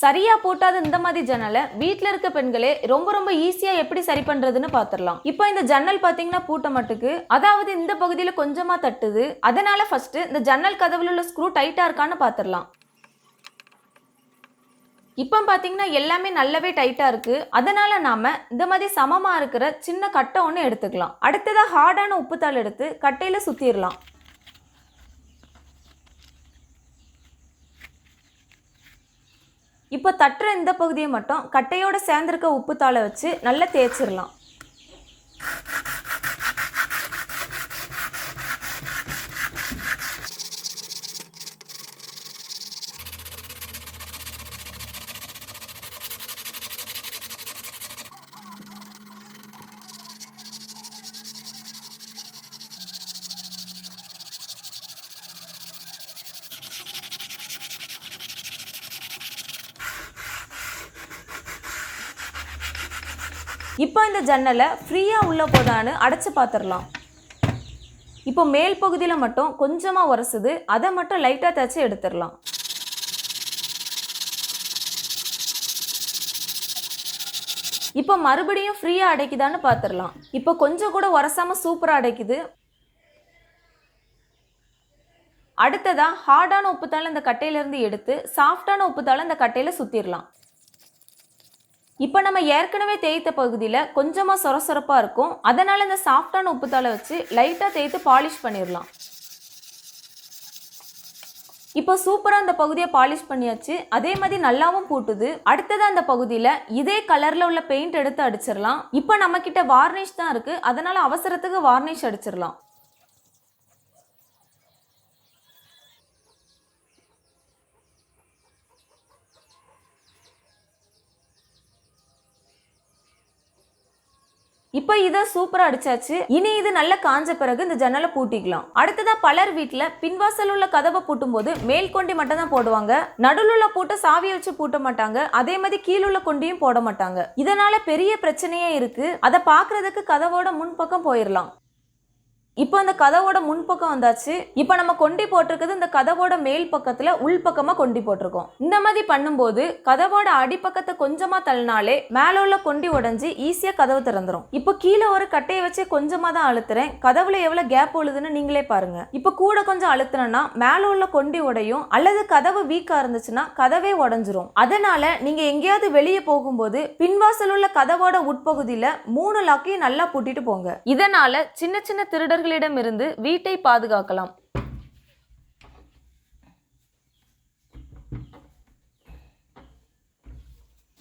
சரியா போட்டாத இந்த மாதிரி ஜன்னலை வீட்டில் இருக்க பெண்களே ரொம்ப ரொம்ப ஈஸியா எப்படி சரி பண்றதுன்னு பாத்திரலாம். இப்போ இந்த ஜன்னல் பாத்தீங்கன்னா பூட்ட மட்டுக்கு. அதாவது இந்த பகுதியில் கொஞ்சமா தட்டுது. அதனால ஃபர்ஸ்ட் இந்த ஜன்னல் கதவுல உள்ள ஸ்க்ரூ டைட்டா இருக்கான்னு பாத்திரலாம். இப்போ பார்த்தீங்கன்னா எல்லாமே நல்லாவே டைட்டாக இருக்குது அதனால் நாம் இந்த மாதிரி சமமாக இருக்கிற சின்ன கட்டை ஒன்று எடுத்துக்கலாம். அடுத்ததாக ஹார்டான உப்புத்தாள் எடுத்து கட்டையில் சுற்றிடலாம் இப்போ தட்டுற இந்த பகுதியை மட்டும் கட்டையோடு சேர்ந்துருக்க உப்புத்தாளை வச்சு நல்லா தேய்ச்சிடலாம் இப்போ இந்த ஜன்னலை ஃப்ரீயாக உள்ளே போதான்னு அடைச்சி பார்த்துடலாம். இப்போ மேல் பகுதியில் மட்டும் கொஞ்சமாக உரசுது அதை மட்டும் லைட்டாக தச்சு எடுத்துடலாம். இப்போ மறுபடியும் ஃப்ரீயாக அடைக்குதான்னு பார்த்துடலாம். இப்போ கொஞ்சம் கூட உரசாம சூப்பராக அடைக்குது. அடுத்ததாக ஹார்டான உப்புத்தாலும் இந்த கட்டையிலேருந்து எடுத்து சாஃப்டான உப்புத்தாலும் இந்த கட்டையில் சுற்றிடலாம் இப்போ நம்ம ஏற்கனவே தேய்த்த பகுதியில் கொஞ்சமாக சொரசொரப்பாக இருக்கும். அதனால் இந்த சாஃப்டான உப்புத்தாளை வச்சு லைட்டாக தேய்த்து பாலிஷ் பண்ணிடலாம் இப்போ சூப்பராக அந்த பகுதியை பாலிஷ் பண்ணியாச்சு. அதே மாதிரி நல்லாவும் பூட்டுது. அடுத்தது அந்த பகுதியில் இதே கலரில் உள்ள பெயிண்ட் எடுத்து அடிச்சிடலாம் இப்போ நம்மக்கிட்ட வார்னிஷ் தான் இருக்குது அதனால் அவசரத்துக்கு வார்னிஷ் அடிச்சிடலாம் இப்போ இதை சூப்பரா அடிச்சாச்சு. இனி இது நல்ல காஞ்ச பிறகு இந்த ஜன்னலை பூட்டிக்கலாம். அடுத்ததா பலர் வீட்டில் பின்வாசல் உள்ள கதவை பூட்டும் போது மேல் கொண்டி மட்டும் தான் போடுவாங்க. நடுவில் உள்ள பூட்டை சாவியை வச்சு பூட்ட மாட்டாங்க. அதே மாதிரி கீழுள்ள கொண்டியும் போட மாட்டாங்க. இதனால பெரிய பிரச்சனையே இருக்கு. அதை பார்க்கறதுக்கு கதவோட முன்பக்கம் போயிடலாம் இப்போ அந்த கதவோட முன்பக்கம் வந்தாச்சு. இப்போ நம்ம கொண்டி போட்டிருக்கிறது இந்த கதவோட மேல் பக்கத்தில் உள்பக்கமாக கொண்டி போட்டிருக்கோம். இந்த மாதிரி பண்ணும்போது கதவோட அடிப்பக்கத்தை கொஞ்சமாக தள்ளினாலே மேலே உள்ள கொண்டி உடஞ்சி ஈஸியாக கதவு திறந்துரும். இப்போ கீழே ஒரு கட்டையை வச்சு கொஞ்சமாக தான் அழுத்துறேன். கதவுல எவ்வளோ கேப் உழுதுன்னு நீங்களே பாருங்க. இப்போ கூட கொஞ்சம் அழுத்தினா மேலே உள்ள கொண்டி உடையும் அல்லது கதவு வீக்காக இருந்துச்சுன்னா கதவே உடஞ்சிரும். அதனால நீங்கள் எங்கேயாவது வெளியே போகும்போது பின்வாசல் உள்ள கதவோட உட்பகுதியில் மூணு லாக்கையும் நல்லா பூட்டிட்டு போங்க. இதனால சின்ன சின்ன திருடர்கள் திருடர்களிடமிருந்து வீட்டை பாதுகாக்கலாம்.